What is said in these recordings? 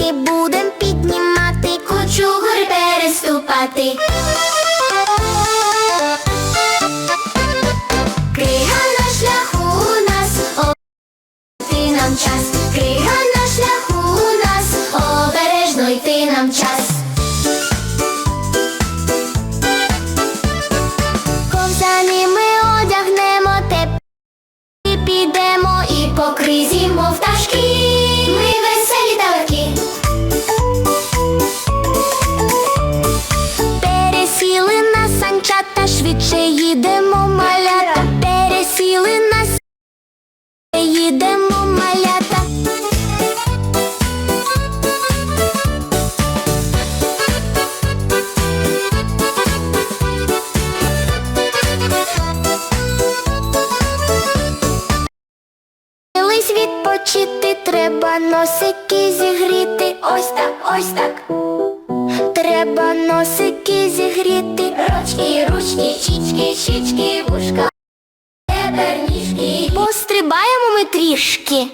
сходинки будем піднімати, кучу гори переступати. Крига на шляху у нас, обережно нам час. Крига на шляху у нас, обережно йти нам час. Ковзани ми одягнемо тепер підемо і по кризі, їдемо малята. Пересіли на с- їдемо малята. Відпочити, треба носики зігріти. Ось так, ось так. Треба носики зігріти. Ручки, ручки, чічки, чічки, вушка. Тепер ніжки. Пострибаємо ми трішки.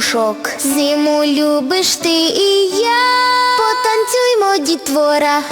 Дружок. Зиму любиш ти і я. Потанцюймо, дітвора.